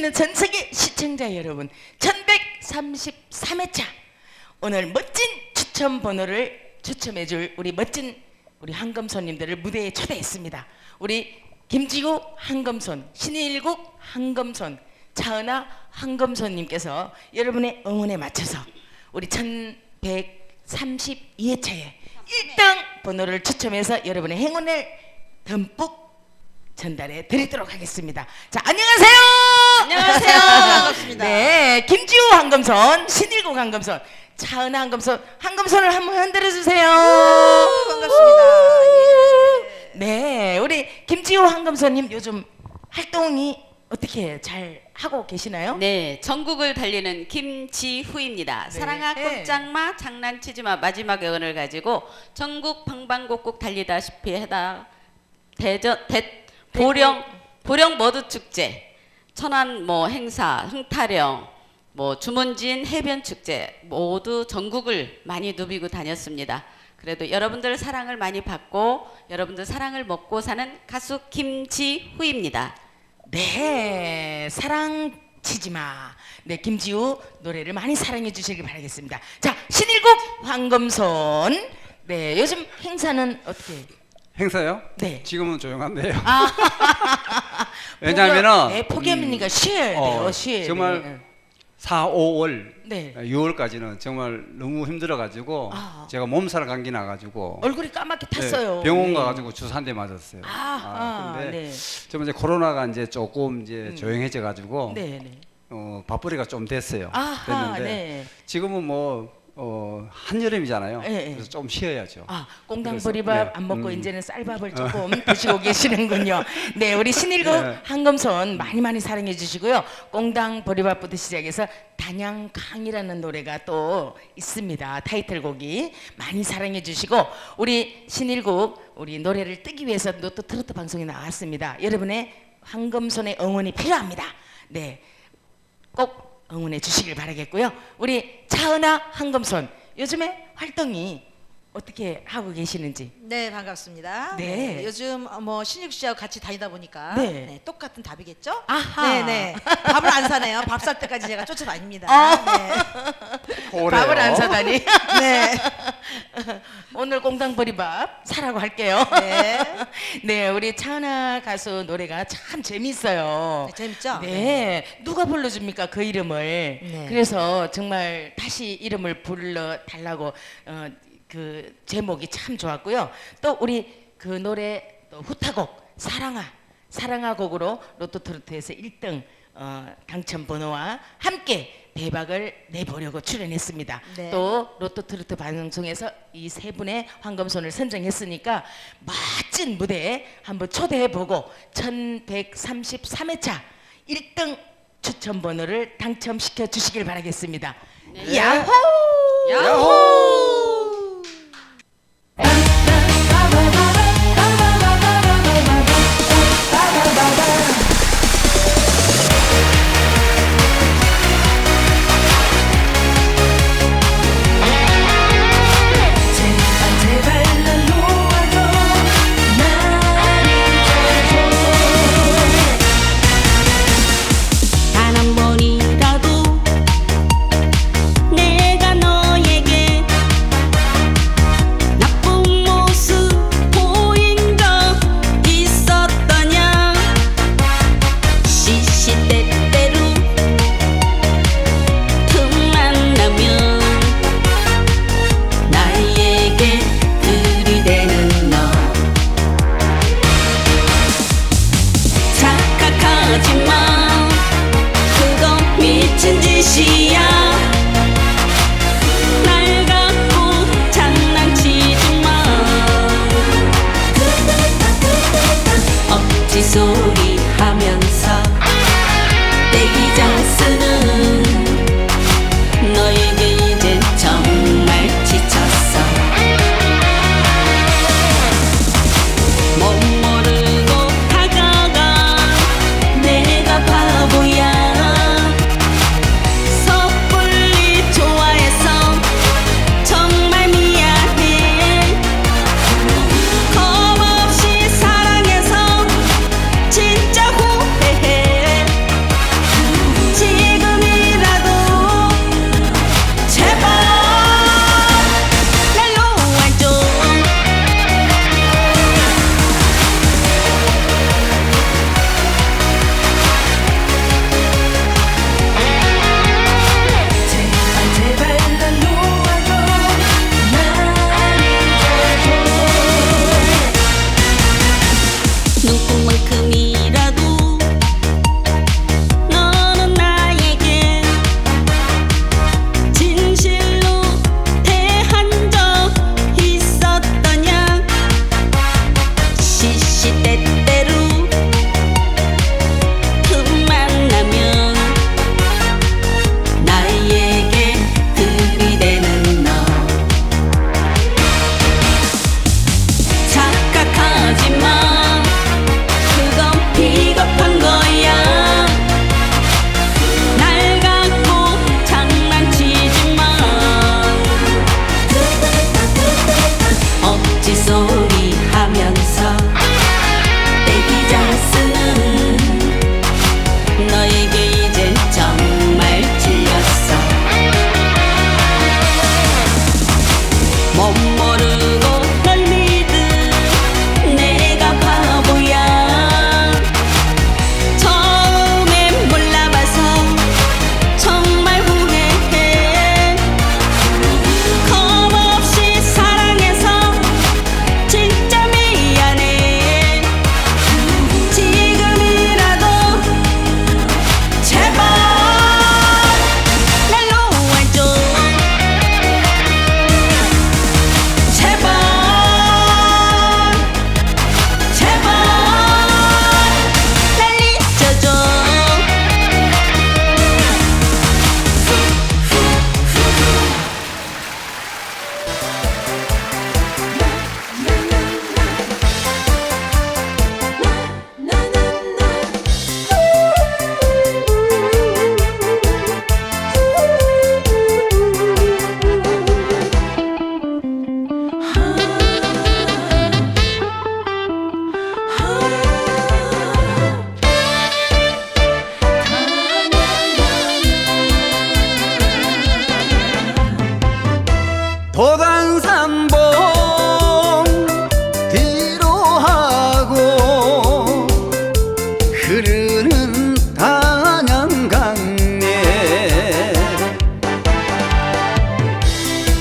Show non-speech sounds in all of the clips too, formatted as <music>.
계시는 전 세계 시청자 여러분, 1133회차 오늘 멋진 추첨 번호를 추첨해 줄 우리 멋진 우리 한금손님들을 무대에 초대했습니다. 우리 김지우 한금손, 신일국 한금손, 차은아 한금손님께서 여러분의 응원에 맞춰서 우리 1132회차에 1등 번호를 추첨해서 여러분의 행운을 듬뿍 전달해 드리도록 하겠습니다. 자, 안녕하세요. 안녕하세요. <laughs> 반갑습니다. 네, 김지우 한금손, 신일국 한금손, 차은아 한금손, 한금손을 한번 흔들어 주세요. 반갑습니다. 예. 네, 우리 김지우 한금손님 요즘 활동이 어떻게 잘 하고 계시나요? 네, 전국을 달리는 김지후입니다. 네. 사랑아 네. 꼼짝마 장난치지마 마지막 의원을 가지고 전국 방방곡곡 달리다시피 해다 대전 대 보령 보령 머드 축제 천안 뭐 행사 흥타령 뭐 주문진 해변 축제 모두 전국을 많이 누비고 다녔습니다. 그래도 여러분들 사랑을 많이 받고 여러분들 사랑을 먹고 사는 가수 김지후입니다. 네, 사랑 치지 마. 네, 김지우 노래를 많이 사랑해 주시길 바라겠습니다. 자, 신일국 황금손. 네, 요즘 행사는 어떻게? 행사요? 네. 지금은 조용한데요. 아, <laughs> 왜냐하면은 네, 포기합니까? 쉬어야 돼요. 어, 쉬어야 정말 돼요. 4, 5월, 네. 6월까지는 정말 너무 힘들어가지고 아. 제가 몸살 감기 나가지고 얼굴이 까맣게 네, 탔어요. 병원 네. 가가지고 주사 한 대 맞았어요. 아, 아, 근데 네. 좀 이제 코로나가 이제 조금 이제 조용해져가지고 네, 네. 어, 밥벌이가 좀 됐어요. 아하, 됐는데 네. 지금은 뭐 어, 한여름이잖아요. 네, 네. 그래서 좀 쉬어야죠. 아, 꽁당 그래서, 보리밥 네, 안 먹고 음. 이제는 쌀밥을 <laughs> 조금 드시고 계시는군요. 네, 우리 신일국 네. 한금손 많이 많이 사랑해 주시고요. 꽁당 보리밥부터 시작해서 단양강이라는 노래가 또 있습니다. 타이틀곡이 많이 사랑해 주시고 우리 신일국 우리 노래를 뜨기 위해서 노트 트로트 방송에 나왔습니다. 여러분의 황금손의 응원이 필요합니다. 네, 꼭 응원해 주시길 바라겠고요. 우리 차은아 한금손 요즘에 활동이 어떻게 하고 계시는지. 네 반갑습니다. 네. 요즘 어, 뭐 신익 씨하고 같이 다니다 보니까 네. 네, 똑같은 답이겠죠? 아하. 네네. 밥을 안 사네요. 밥 살 때까지 제가 쫓아다닙니다. 아. 그래요. 밥을 안 사다니. 네. 네. 오늘 꽁당보리밥 사라고 할게요. 네. 네, 우리 차은아 가수 노래가 참 재밌어요. 네, 재밌죠? 네, 누가 불러줍니까 그 이름을? 네. 그래서 정말 다시 이름을 불러 달라고 어, 그 제목이 참 좋았고요. 또 우리 그 노래 또 후타곡 사랑아 사랑아 곡으로 로또 트로트에서 1등 어, 당첨 번호와 함께 대박을 내보려고 출연했습니다. 네. 또 로또 트로트 방송에서 이 세 분의 황금손을 선정했으니까 멋진 무대에 한번 초대해보고 1133회차 1등 추천 번호를 당첨시켜 주시길 바라겠습니다. 네. 야호! 야호!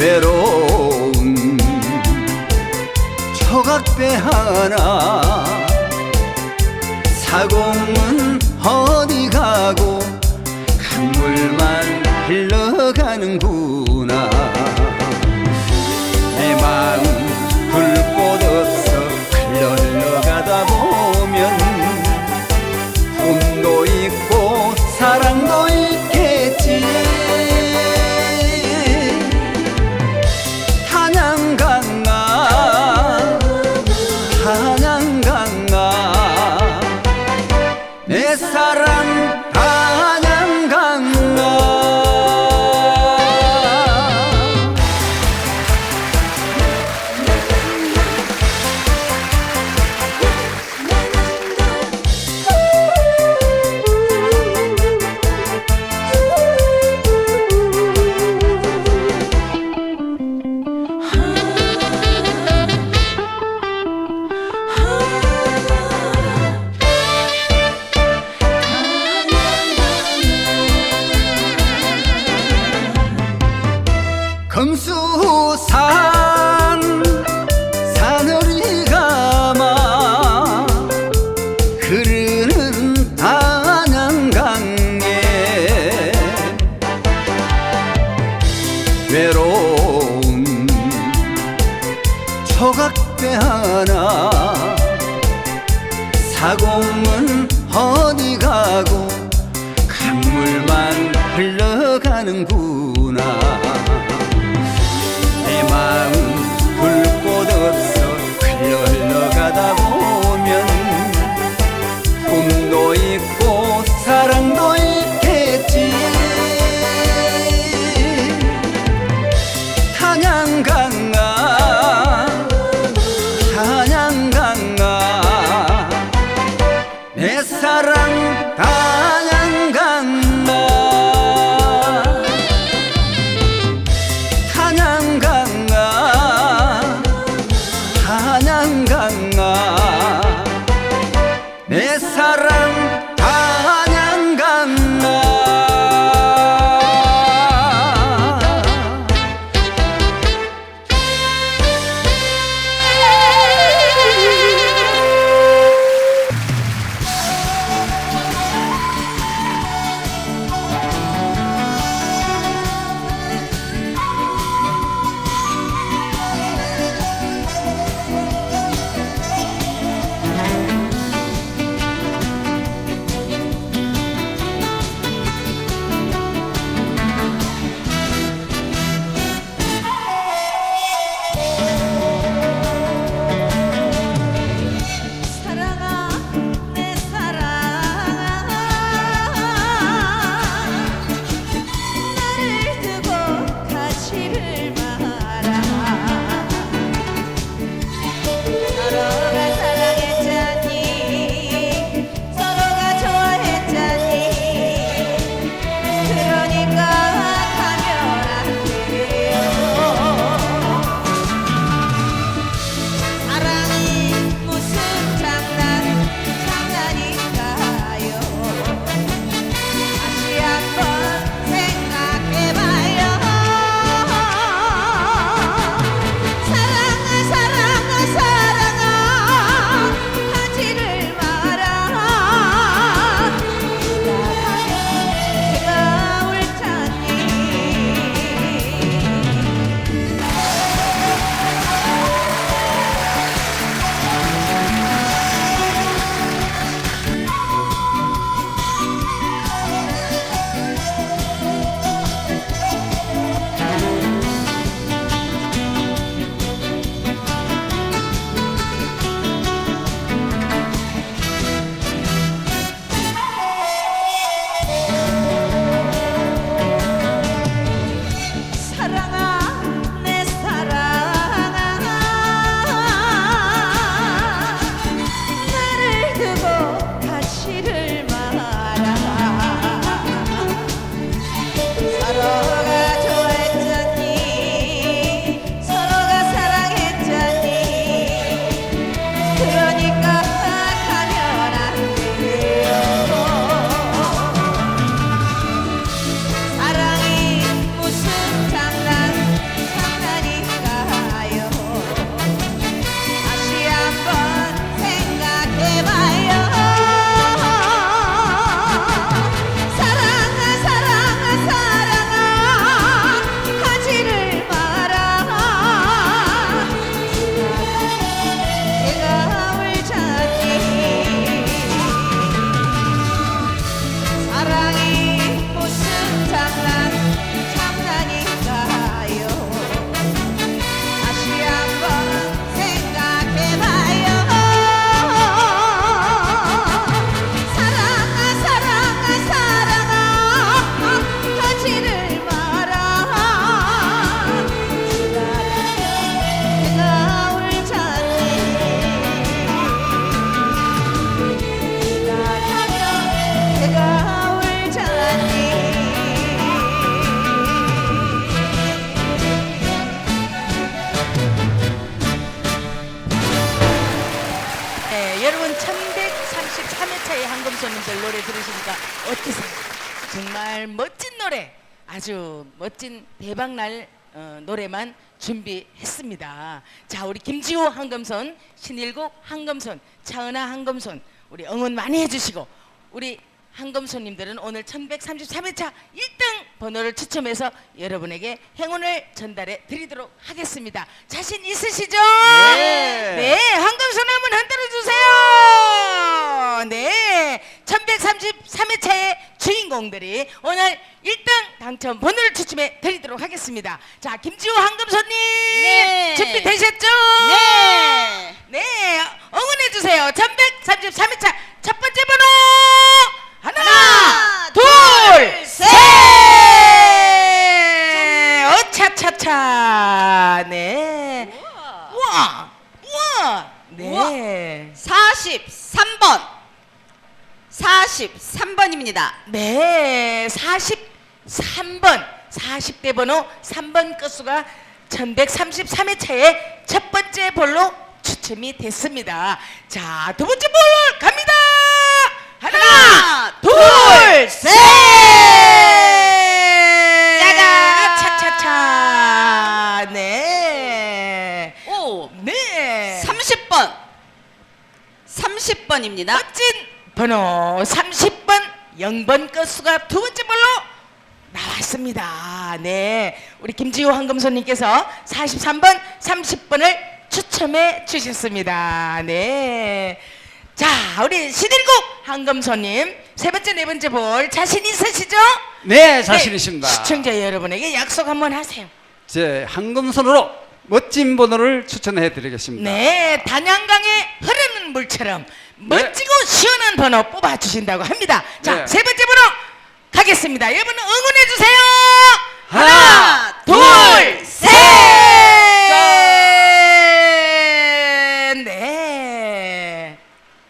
외로운 조각배 하나 사공은 어디 가고 강물만 흘러가는 구. 丰收赛。 정말 멋진 노래, 아주 멋진 대박날 어, 노래만 준비했습니다. 자, 우리 김지호 한금손, 신일국 한금손, 차은아 한금손, 우리 응원 많이 해주시고 우리 한금손님들은 오늘 1133회차 1등 번호를 추첨해서 여러분에게 행운을 전달해 드리도록 하겠습니다. 자신 있으시죠? 네. 네, 한금손 한번 흔들어 주세요. 네, 1133회차의 주인공들이 오늘 1등 당첨 번호를 추첨해 드리도록 하겠습니다. 자, 김지호 한금손님 네. 준비되셨죠? 네. 네, 응원해 주세요. 1133회차 첫 번째 번호 하나, 하나, 둘, 둘, 셋. 어차차차. 네. 우와, 우와. 네. 43번. 43번입니다. 네, 43번, 40대 번호 3번 끝수가 1133회차의 첫 번째 볼로 추첨이 됐습니다. 자, 두 번째 볼 갑니다. 하나, 하나, 둘, 셋. 짜잔. 차차차. 네. 오. 네. 30번. 30번입니다. 멋진 번호 30번 0번 끝수가 두 번째 볼로 나왔습니다. 네. 우리 김지호 황금손님께서 43번 30번을 추첨해 주셨습니다. 네. 자, 우리 신일국 황금손님 세 번째 네 번째 볼 자신 있으시죠? 네, 자신 있습니다. 시청자 여러분에게 약속 한번 하세요. 제 황금손으로 멋진 번호를 추천해 드리겠습니다. 네, 단양강에 흐르는 물처럼 멋지고 시원한 번호 뽑아 주신다고 합니다. 자, 네. 세 번째 번호 가겠습니다. 여러분 응원해 주세요. 하나, 둘, 셋. 네.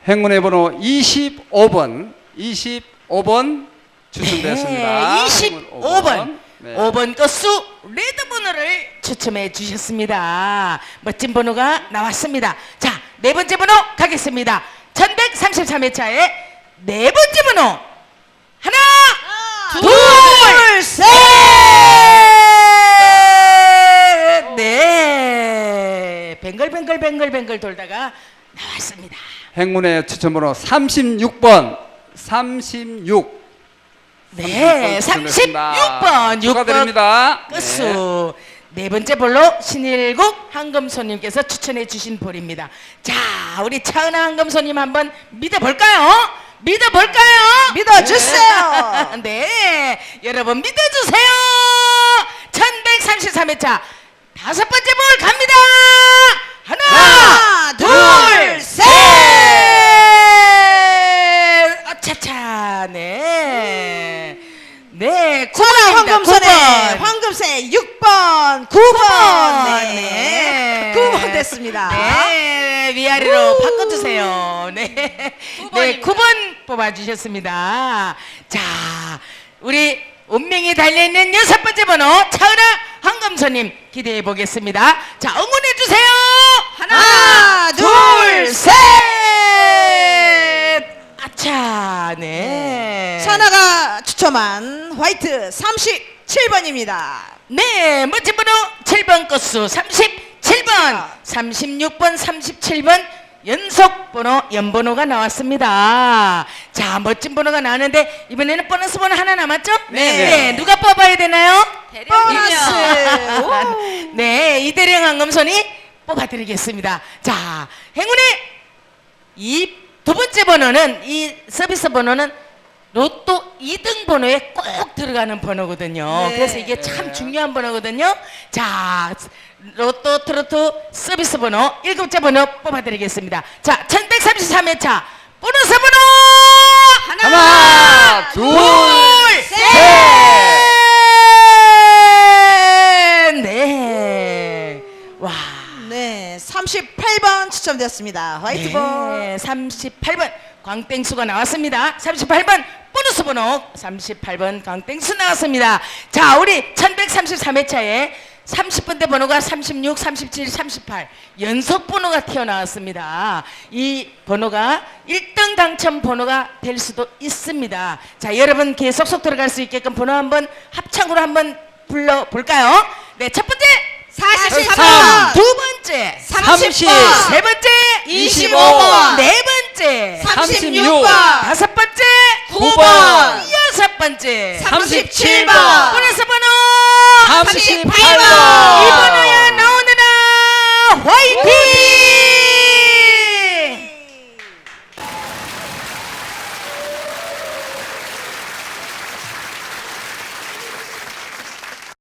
행운의 번호 25번, 25번 추천되었습니다. 네, 25번. 네. 5번 끝수 레드 번호를 추첨해 주셨습니다. 멋진 번호가 나왔습니다. 자, 네 번째 번호 가겠습니다. 1133회차의 네 번째 번호. 하나, 둘, 셋! 네. 뱅글뱅글 뱅글뱅글 돌다가 나왔습니다. 행운의 번호 36번, 36. 네, 36번, 6번 축하드립니다. 끝수 네 번째 볼로 신일국 한금손님께서 추천해 주신 볼입니다. 자, 우리 차은아 한금손님 한번 믿어볼까요? 믿어볼까요? 믿어주세요. <laughs> 네, 여러분 믿어주세요. 1133회차 다섯 번째 볼 갑니다. 하나, 하나, 둘, 둘, 셋. 어차차, 네. 네, 천하 9번입니다. 황금손의 황금새 6번, 9번. 네. 네. 9번 됐습니다. 네, 위아래로 바꿔주세요. 네. 네, 9번 뽑아주셨습니다. 자, 우리 운명이 달려있는 여섯 번째 번호, 차은아 황금손님 기대해 보겠습니다. 자, 응원해 주세요. 하나, 둘, 셋. 아차, 네. 천하가 추첨한 화이트 37번입니다. 네, 멋진 번호 7번 끝수 37번, 36번, 37번 연속 번호 연번호가 나왔습니다. 자, 멋진 번호가 나왔는데 이번에는 보너스 번호 하나 남았죠? 네. 누가 뽑아야 되나요? 보너스. 오. <laughs> 네, 이대령 황금손이 뽑아드리겠습니다. 자, 행운의 이 두 번째 번호는 이 서비스 번호는 로또 2등 번호에 꼭 들어가는 번호거든요. 네. 그래서 이게 참 중요한 번호거든요. 자, 로또 트로트 서비스 번호 일곱째 번호 뽑아드리겠습니다. 자, 1133회차 보너스 번호 하나, 둘, 셋! 네. 와. 네, 38번 추첨되었습니다. 화이트볼. 네, 38번 광땡수가 나왔습니다. 38번 보너스 번호 38번 광땡수 나왔습니다. 자, 우리 1133회차에 30번대 번호가 36, 37, 38 연속 번호가 튀어나왔습니다. 이 번호가 1등 당첨 번호가 될 수도 있습니다. 자, 여러분 귀에 쏙쏙 들어갈 수 있게끔 번호 한번 합창으로 한번 불러 볼까요? 네, 첫 번째 43번. 두 번째 30, 세 번째 25번. 네 번째 36, 다섯 번째 9번. 여섯 번째 37번. 보너스 번호 38번. 이 번호야 나오느라 화이팅!